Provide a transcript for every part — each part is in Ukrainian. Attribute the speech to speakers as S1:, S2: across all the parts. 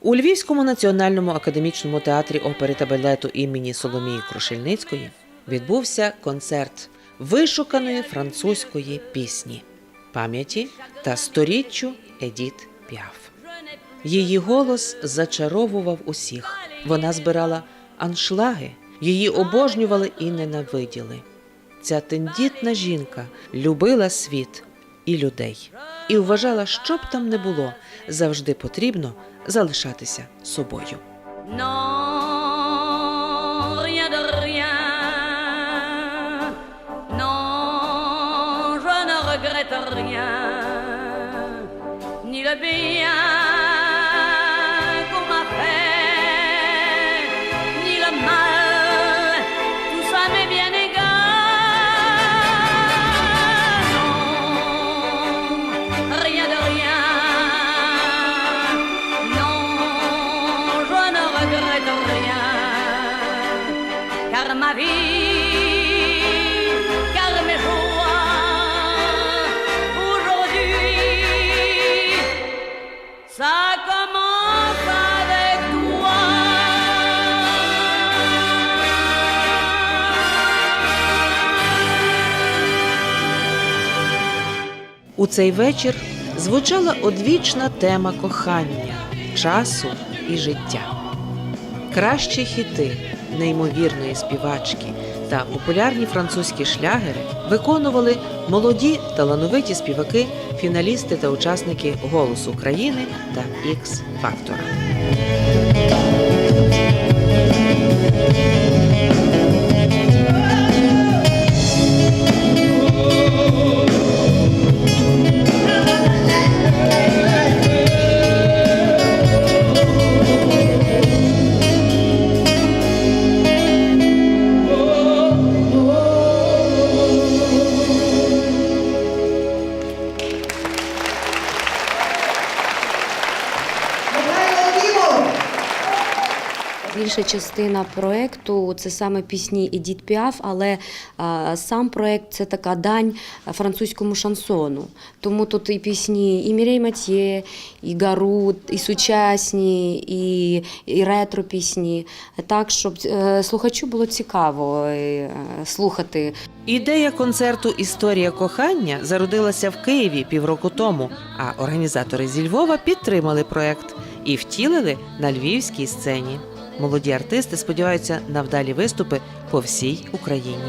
S1: У Львівському національному академічному театрі опери та балету імені Соломії Крушельницької відбувся концерт вишуканої французької пісні пам'яті та сторіччю Едіт Піаф. Її голос зачаровував усіх. Вона збирала аншлаги, її обожнювали і ненавиділи. Ця тендітна жінка любила світ і людей і вважала, що б там не було, завжди потрібно залишатися собою.
S2: Ça
S1: У цей вечір звучала одвічна тема кохання, часу і життя. Кращі хіти неймовірної співачки та популярні французькі шлягери виконували молоді талановиті співаки, фіналісти та учасники Голосу України та Ікс Фактора.
S3: Більша частина проекту це саме пісні Едіт Піаф, але сам проект це така дань французькому шансону. Тому тут і пісні і Мірей Матьє, і Гарут, і сучасні, і, і ретро пісні. Так, щоб е, слухачу було цікаво е, слухати
S1: Ідея концерту Історія кохання зародилася в Києві півроку тому, а організатори зі Львова підтримали проект і втілили на львівській сцені. Молоді артисти сподіваються на вдалі виступи по всій Україні.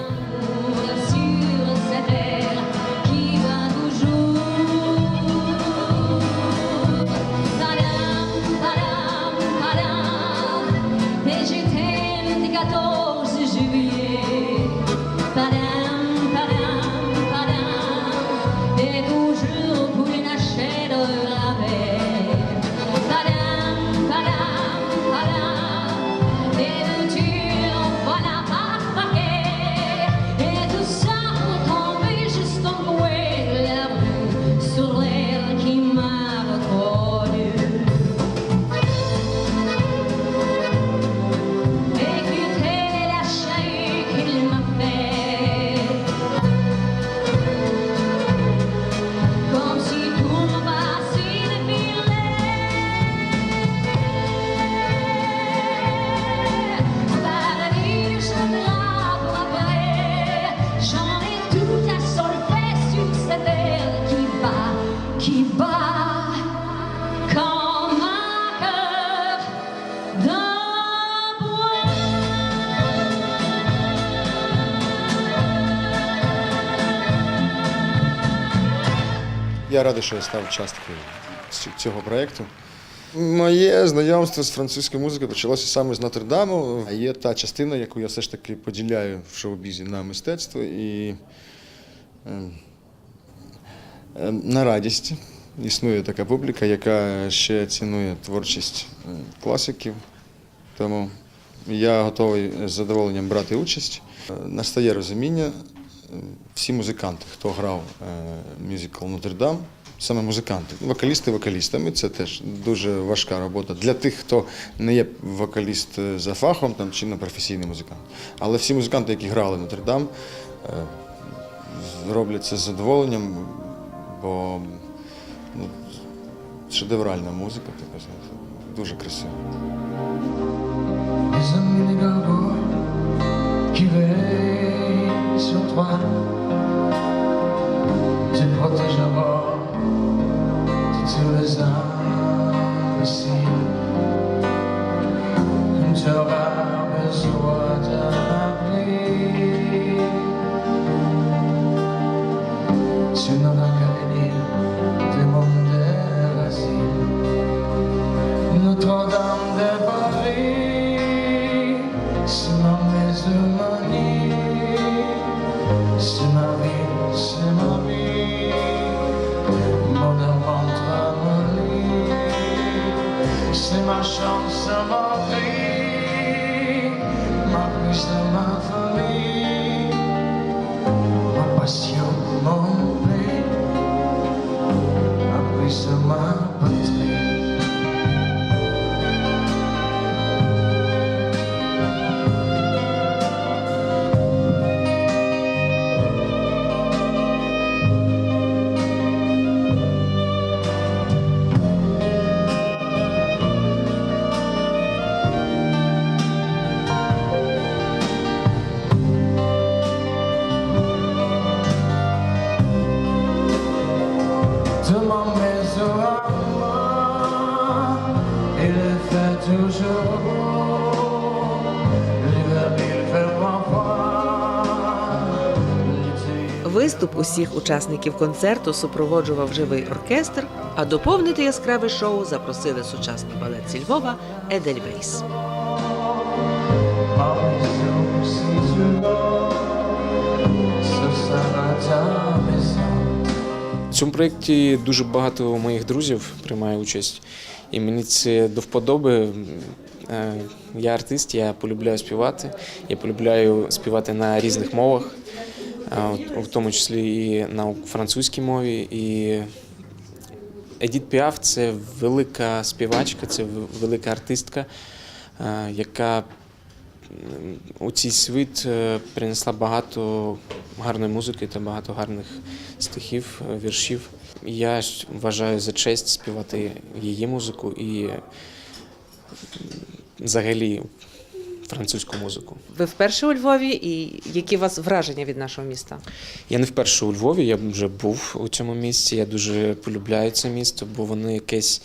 S4: Я радий, що я став часткою цього проєкту. Моє знайомство з французькою музикою почалося саме з Нотр-Даму. А Є та частина, яку я все ж таки поділяю в шоу-бізі на мистецтво і е, е, на радість. Існує така публіка, яка ще цінує творчість е, класиків. Тому я готовий з задоволенням брати участь. Е, Настає розуміння, всі музиканти, хто грав е, мюзикл Нотр-Дам, саме музиканти, вокалісти вокалістами, це теж дуже важка робота для тих, хто не є вокаліст е, за фахом там, чи не професійний музикант. Але всі музиканти, які грали Нотр-Дам, е, роблять це з задоволенням, бо ну, шедевральна музика, знаєте, дуже красиво.
S5: 胸怀。C'est ma chance, ma vie, ma de ma famille, ma passion, mon pays, ma de ma patrie.
S1: Виступ усіх учасників концерту супроводжував живий оркестр, а доповнити яскраве шоу запросили сучасний балет зі Львова Едельвейс.
S6: В цьому проєкті дуже багато моїх друзів приймає участь, і мені це до вподоби. Е, Я артист, я полюбляю співати. Я полюбляю співати на різних мовах, в тому числі і на французькій мові. І Едіт Піаф це велика співачка, це велика артистка, яка у цей світ е, принесла багато гарної музики та багато гарних стихів, е, віршів. Я вважаю за честь співати її музику і взагалі французьку музику.
S1: Ви вперше у Львові, і які у вас враження від нашого міста?
S6: Я не вперше у Львові, я вже був у цьому місці. Я дуже полюбляю це місто, бо воно якесь.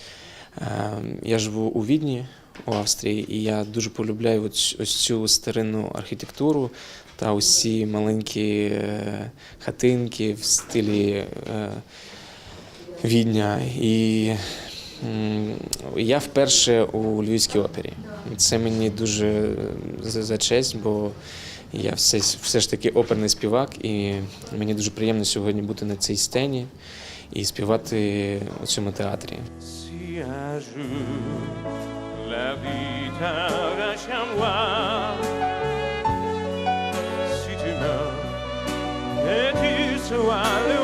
S6: е, Я живу у Відні, у Австрії, і я дуже полюбляю ось, ось цю старинну архітектуру та ці маленькі е, хатинки в стилі е, Відня. І я вперше у Львівській опері. Це мені дуже за, честь, бо я все, все ж таки оперний співак, і мені дуже приємно сьогодні бути на цій сцені і співати у цьому театрі.
S7: Si tu meurs et tu sois loin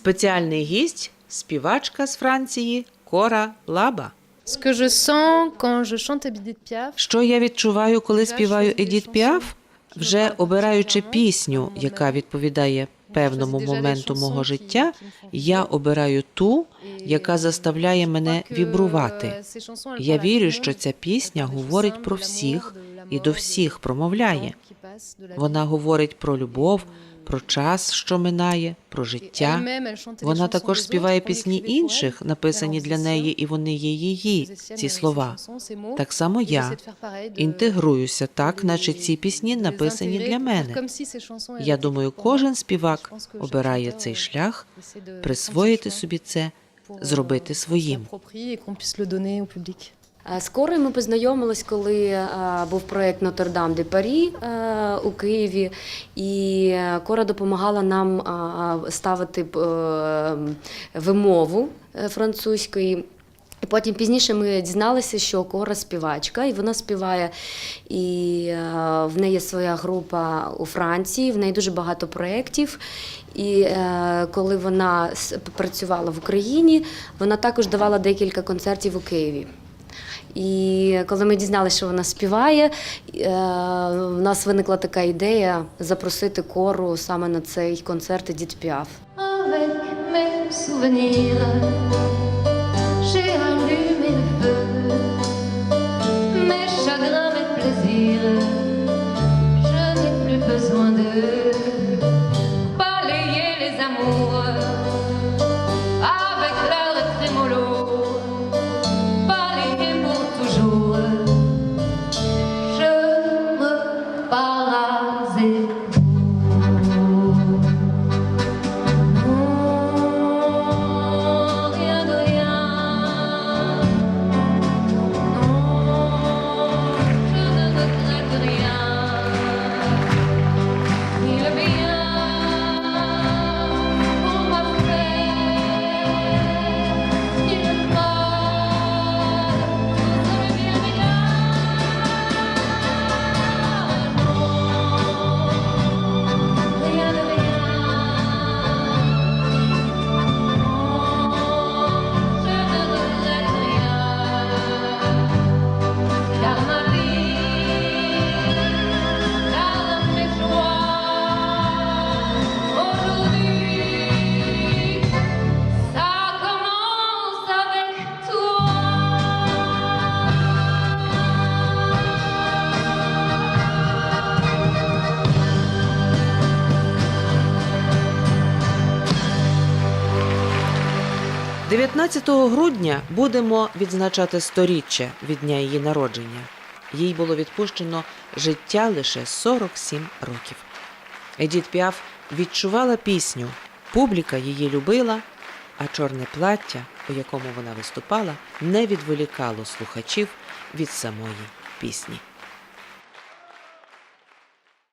S1: Спеціальний гість співачка з Франції Кора Лаба. Що я відчуваю, коли співаю Едіт Піаф? Вже обираючи пісню, яка відповідає певному моменту мого життя, я обираю ту, яка заставляє мене вібрувати. Я вірю, що ця пісня говорить про всіх і до всіх промовляє. Вона говорить про любов, про час, що минає, про життя. Вона також співає пісні інших, написані для неї, і вони є її, ці слова. Так само я інтегруюся так, наче ці пісні написані для мене. Я думаю, кожен співак обирає цей
S8: euh,
S1: шлях, присвоїти собі це, зробити
S8: euh,
S1: своїм.
S3: Е, З Корою ми познайомились, коли е, був проєкт Нотр-Дам де Парі е, у Києві, і Кора допомагала нам ставити вимову французької. Потім пізніше ми дізналися, що Кора співачка, і вона співає. І в неї своя група у Франції, в неї дуже багато проєктів. І коли вона працювала в Україні, вона також давала декілька концертів у Києві. І коли ми дізналися, що вона співає, е, в нас виникла така ідея запросити кору саме на цей концерт дід Піаф.
S9: Avec mes souvenirs,
S1: 19 грудня будемо відзначати сторіччя від дня її народження. Їй було відпущено життя лише 47 років. Едіт Піаф відчувала пісню, публіка її любила, а чорне плаття, у якому вона виступала, не відволікало слухачів від самої пісні.